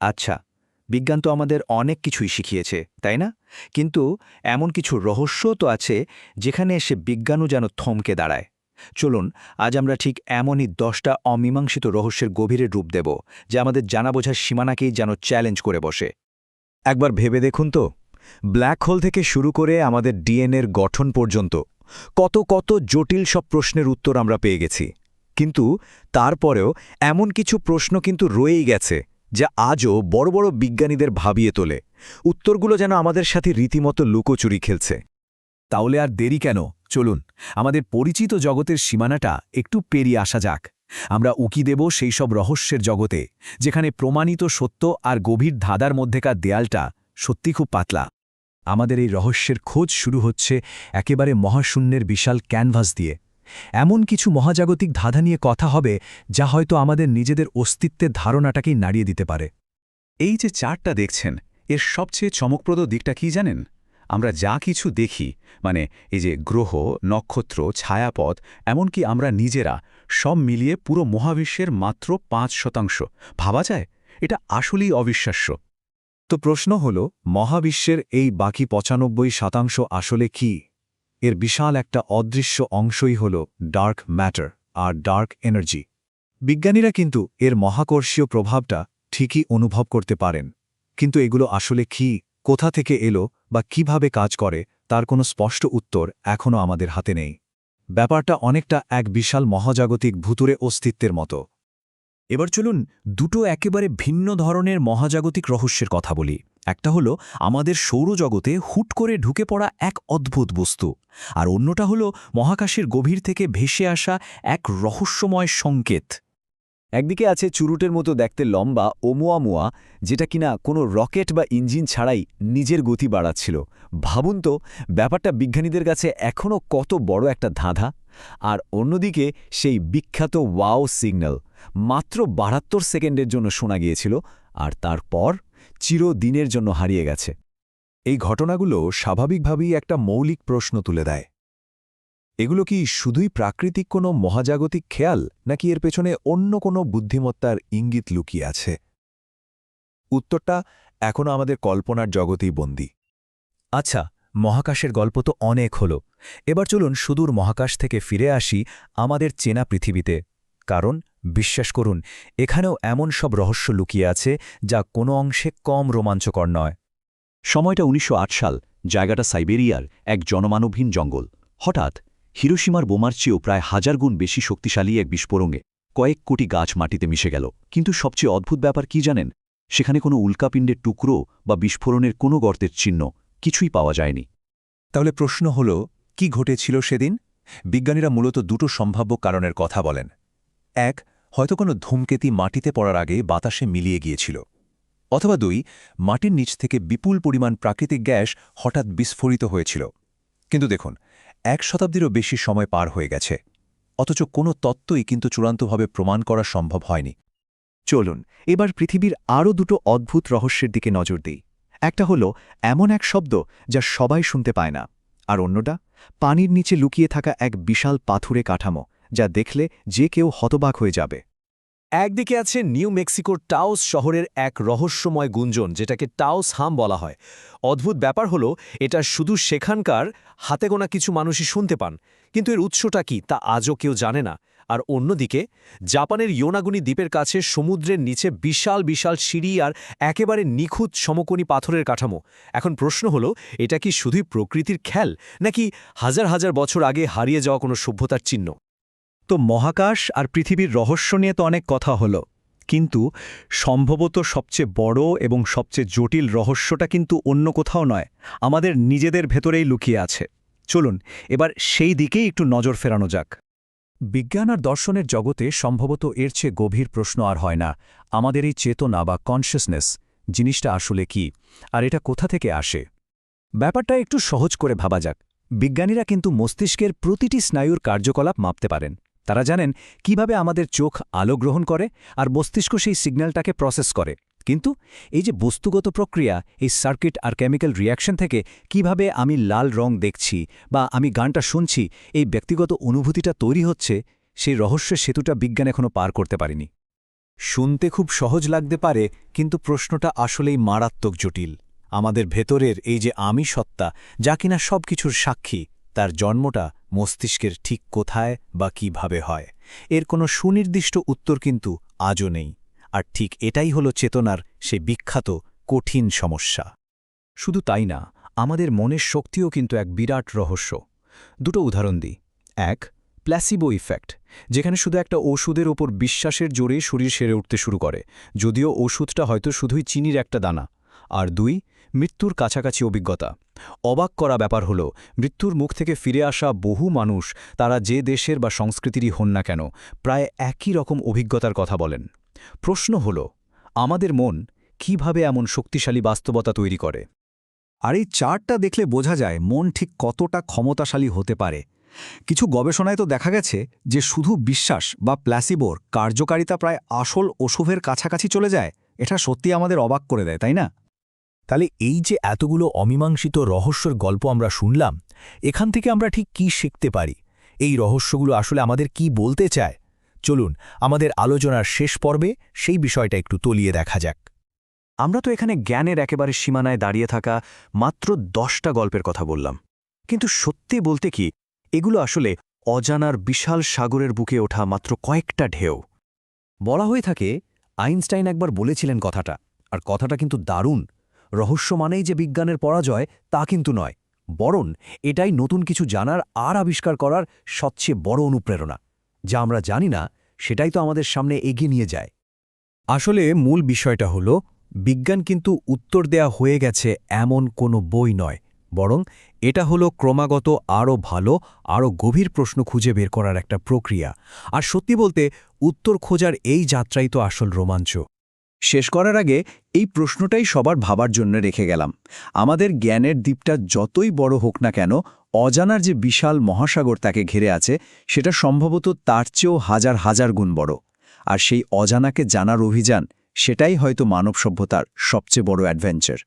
আচ্ছা বিজ্ঞান তো আমাদের অনেক কিছুই শিখিয়েছে, তাই না? কিন্তু এমন কিছু রহস্যও তো আছে যেখানে এসে বিজ্ঞানও যেন থমকে দাঁড়ায়। চলুন, আজ আমরা ঠিক এমনই দশটা অমীমাংসিত রহস্যের গভীরে রূপ দেব, যা আমাদের জানা বোঝার সীমানাকেই যেন চ্যালেঞ্জ করে বসে। একবার ভেবে দেখুন তো, ব্ল্যাক হোল থেকে শুরু করে আমাদের ডিএনএর গঠন পর্যন্ত কত কত জটিল সব প্রশ্নের উত্তর আমরা পেয়ে গেছি। কিন্তু তারপরেও এমন কিছু প্রশ্ন কিন্তু রয়েই গেছে যা আজও বড় বড় বিজ্ঞানীদের ভাবিয়ে তোলে। উত্তরগুলো যেন আমাদের সাথে রীতিমতো লুকোচুরি খেলছে। তাহলে আর দেরি কেন? চলুন, আমাদের পরিচিত জগতের সীমানাটা একটু পেরিয়ে আসা যাক। আমরা উকি দেব সেই সব রহস্যের জগতে, যেখানে প্রমাণিত সত্য আর গভীর ধাঁধার মধ্যেকার দেয়ালটা সত্যি খুব পাতলা। আমাদের এই রহস্যের খোঁজ শুরু হচ্ছে একেবারে মহাশূন্যের বিশাল ক্যানভাস দিয়ে। এমন কিছু মহাজাগতিক ধাঁধা নিয়ে কথা হবে যা হয়তো আমাদের নিজেদের অস্তিত্বের ধারণাটাকেই নাড়িয়ে দিতে পারে। এই যে চারটা দেখছেন, এর সবচেয়ে চমকপ্রদ দিকটা কি জানেন? আমরা যা কিছু দেখি মানে এই যে গ্রহ, নক্ষত্র, ছায়াপথ, এমনকি আমরা নিজেরা, সব মিলিয়ে পুরো মহাবিশ্বের মাত্র পাঁচ শতাংশ। ভাবা যায়? এটা আসলেই অবিশ্বাস্য। তো প্রশ্ন হল, মহাবিশ্বের এই বাকি পঁচানব্বই শতাংশ আসলে কি? এর বিশাল একটা অদৃশ্য অংশই হল ডার্ক ম্যাটার আর ডার্ক এনার্জি। বিজ্ঞানীরা কিন্তু এর মহাকর্ষীয় প্রভাবটা ঠিকই অনুভব করতে পারেন। কিন্তু এগুলো আসলে কি, কোথা থেকে এলো বা কীভাবে কাজ করে, তার কোনো স্পষ্ট উত্তর এখনও আমাদের হাতে নেই। ব্যাপারটা অনেকটা এক বিশাল মহাজাগতিক ভুতুরে অস্তিত্বের মতো। এবার চলুন দুটো একেবারে ভিন্ন ধরনের মহাজাগতিক রহস্যের কথা বলি। একটা হলো আমাদের সৌরজগতে হুট করে ঢুকে পড়া এক অদ্ভুত বস্তু, আর অন্যটা হলো মহাকাশের গভীর থেকে ভেসে আসা এক রহস্যময় সংকেত। একদিকে আছে চুরুটের মতো দেখতে লম্বা ওমুয়ামুয়া যেটা কিনা কোনো রকেট বা ইঞ্জিন ছাড়াই নিজের গতি বাড়াচ্ছিল। ভাবুন তো, ব্যাপারটা বিজ্ঞানীদের কাছে এখনও কত বড় একটা ধাঁধা। আর অন্যদিকে সেই বিখ্যাত ওয়াও সিগন্যাল, মাত্র বাহাত্তর সেকেন্ডের জন্য শোনা গিয়েছিল, আর তারপর চিরদিনের জন্য হারিয়ে গেছে। এই ঘটনাগুলো স্বাভাবিকভাবেই একটা মৌলিক প্রশ্ন তুলে দেয়। এগুলো কি শুধুই প্রাকৃতিক কোনো মহাজাগতিক খেয়াল, নাকি এর পেছনে অন্য কোনো বুদ্ধিমত্তার ইঙ্গিত লুকিয়ে আছে? উত্তরটা এখনও আমাদের কল্পনার জগতেই বন্দী। আচ্ছা মহাকাশের গল্প তো অনেক হল। এবার চলুন সুদূর মহাকাশ থেকে ফিরে আসি আমাদের চেনা পৃথিবীতে। কারণ বিশ্বাস করুন এখানেও এমন সব রহস্য লুকিয়ে আছে যা কোনো অংশে কম রোমাঞ্চকর নয়। সময়টা উনিশশো আট সাল জায়গাটা সাইবেরিয়ার এক জনমানবহীন জঙ্গল। হঠাৎ হিরোসীমার বোমার চেয়েও প্রায় হাজার গুণ বেশি শক্তিশালী এক বিস্ফোরণে কয়েক কোটি গাছ মাটিতে মিশে গেল। কিন্তু সবচেয়ে অদ্ভুত ব্যাপার কি জানেন? সেখানে কোনো উল্কাপিণ্ডের টুকরো বা বিস্ফোরণের কোনো গর্তের চিহ্ন কিছুই পাওয়া যায়নি। তাহলে প্রশ্ন হল কি ঘটেছিল সেদিন? বিজ্ঞানীরা মূলত দুটো সম্ভাব্য কারণের কথা বলেন। এক, হয়তো কোনো ধূমকেতি মাটিতে পড়ার আগে বাতাসে মিলিয়ে গিয়েছিল। অথবা দুই, মাটির নিচ থেকে বিপুল পরিমাণ প্রাকৃতিক গ্যাস হঠাৎ বিস্ফোরিত হয়েছিল। কিন্তু দেখুন, এক শতাব্দীরও বেশি সময় পার হয়ে গেছে। অথচ কোনো তত্ত্বই কিন্তু চূড়ান্তভাবে প্রমাণ করা সম্ভব হয়নি। চলুন, এবার পৃথিবীর আরও দুটো অদ্ভুত রহস্যের দিকে নজর দিই। একটা হল, এমন এক শব্দ যা সবাই শুনতে পায় না। আর অন্যটা, পানির নিচে লুকিয়ে থাকা এক বিশাল পাথুরে কাঠামো। যা দেখলে যে কেউ হতবাক হয়ে যাবে। একদিকে আছে নিউ মেক্সিকোর টাউস শহরের এক রহস্যময় গুঞ্জন, যেটাকে টাউস হাম বলা হয়। অদ্ভুত ব্যাপার হলো, এটা শুধু সেখানকার হাতে গোনা কিছু মানুষই শুনতে পান, কিন্তু এর উৎসটা কি তা আজও কেউ জানে না। আর অন্যদিকে, জাপানের ইয়োনাগুনি দ্বীপের কাছে সমুদ্রের নিচে বিশাল বিশাল সিঁড়ি আর একেবারে নিখুঁত সমকোণী পাথরের কাঠামো। এখন প্রশ্ন হলো, এটা কি শুধুই প্রকৃতির খেল, নাকি হাজার হাজার বছর আগে হারিয়ে যাওয়া কোনো সভ্যতার চিহ্ন? তো মহাকাশ আর পৃথিবীর রহস্য নিয়ে তো অনেক কথা হলো। কিন্তু সম্ভবত সবচেয়ে বড় এবং সবচেয়ে জটিল রহস্যটা কিন্তু অন্য কোথাও নয়, আমাদের নিজেদের ভেতরেই লুকিয়ে আছে। চলুন, এবার সেই দিকেই একটু নজর ফেরানো যাক। বিজ্ঞান আর দর্শনের জগতে সম্ভবত এর চেয়ে গভীর প্রশ্ন আর হয় না, আমাদের এই চেতনা বা কনসিয়াসনেস জিনিসটা আসলে কি, আর এটা কোথা থেকে আসে? ব্যাপারটা একটু সহজ করে ভাবা যাক। বিজ্ঞানীরা কিন্তু মস্তিষ্কের প্রতিটি স্নায়ুর কার্যকলাপ মাপতে পারেন। তারা জানেন কীভাবে আমাদের চোখ আলো গ্রহণ করে আর মস্তিষ্ক সেই সিগন্যালটাকে প্রসেস করে। কিন্তু এই যে বস্তুগত প্রক্রিয়া, এই সার্কিট আর কেমিক্যাল রিয়াকশন থেকে কীভাবে আমি লাল রং দেখছি বা আমি গানটা শুনছি, এই ব্যক্তিগত অনুভূতিটা তৈরি হচ্ছে, সেই রহস্যের সেতুটা বিজ্ঞান এখনও পার করতে পারেনি। শুনতে খুব সহজ লাগতে পারে, কিন্তু প্রশ্নটা আসলেই মারাত্মক জটিল। আমাদের ভেতরের এই যে আমি সত্তা যা কিনা সব কিছুর সাক্ষী তার জন্মটা মস্তিষ্কের ঠিক কোথায় বা কীভাবে হয়। এর কোনো সুনির্দিষ্ট উত্তর কিন্তু আজও নেই। আর ঠিক এটাই হলো চেতনার সে বিখ্যাত কঠিন সমস্যা। শুধু তাই না, আমাদের মনের শক্তিও কিন্তু এক বিরাট রহস্য। দুটো উদাহরণ দিই। এক প্ল্যাসিবো ইফেক্ট যেখানে শুধু একটা ওষুধের ওপর বিশ্বাসের জোরে শরীর সেরে উঠতে শুরু করে। যদিও ওষুধটা হয়তো শুধুই চিনির একটা দানা আর দুই, মৃত্যুর কাছাকাছি অভিজ্ঞতা। অবাক করা ব্যাপার হলো, মৃত্যুর মুখ থেকে ফিরে আসা বহু মানুষ তারা যে দেশের বা সংস্কৃতিরই হন না কেন, প্রায় একই রকম অভিজ্ঞতার কথা বলেন। প্রশ্ন হল, আমাদের মন কীভাবে এমন শক্তিশালী বাস্তবতা তৈরি করে? আর এই চার্টটা দেখলে বোঝা যায় মন ঠিক কতটা ক্ষমতাশালী হতে পারে। কিছু গবেষণায় তো দেখা গেছে যে শুধু বিশ্বাস বা প্ল্যাসিবোর কার্যকারিতা প্রায় আসল ওষুধের কাছাকাছি চলে যায়, এটা সত্যি আমাদের অবাক করে দেয়, তাই না? তাহলে এই যে এতগুলো অমীমাংসিত রহস্যর গল্প আমরা শুনলাম, এখান থেকে আমরা ঠিক কি শিখতে পারি? এই রহস্যগুলো আসলে আমাদের কি বলতে চায়? চলুন, আমাদের আলোচনার শেষ পর্বে সেই বিষয়টা একটু তলিয়ে দেখা যাক। আমরা তো এখানে জ্ঞানের একেবারে সীমানায় দাঁড়িয়ে থাকা মাত্র দশটা গল্পের কথা বললাম। কিন্তু সত্যি বলতে কি, এগুলো আসলে অজানার বিশাল সাগরের বুকে ওঠা মাত্র কয়েকটা ঢেউ। বলা হয়ে থাকে, আইনস্টাইন একবার বলেছিলেন কথাটা, আর কথাটা কিন্তু দারুণ। রহস্য মানেই যে বিজ্ঞানের পরাজয়, তা কিন্তু নয়। বরং এটাই নতুন কিছু জানার আর আবিষ্কার করার সবচেয়ে বড় অনুপ্রেরণা। যা আমরা জানি না, সেটাই তো আমাদের সামনে এগিয়ে নিয়ে যায়। আসলে মূল বিষয়টা হল, বিজ্ঞান কিন্তু উত্তর দেয়া হয়ে গেছে এমন কোনো বই নয়। বরং এটা হলো ক্রমাগত আরও ভালো, আরও গভীর প্রশ্ন খুঁজে বের করার একটা প্রক্রিয়া। আর সত্যি বলতে, উত্তর খোঁজার এই যাত্রাই তো আসল রোমাঞ্চ। শেষ করার আগে এই প্রশ্নটাই সবার ভাবার জন্য রেখে গেলাম। আমাদের জ্ঞানের দ্বীপটা যতই বড় হোক না কেন, অজানার যে বিশাল মহাসাগর তাকে ঘিরে আছে, সেটা সম্ভবত তার চেয়েও হাজার হাজার গুণ বড়। আর সেই অজানাকে জানার অভিযান, সেটাই হয়তো মানব সভ্যতার সবচেয়ে বড় অ্যাডভেঞ্চার।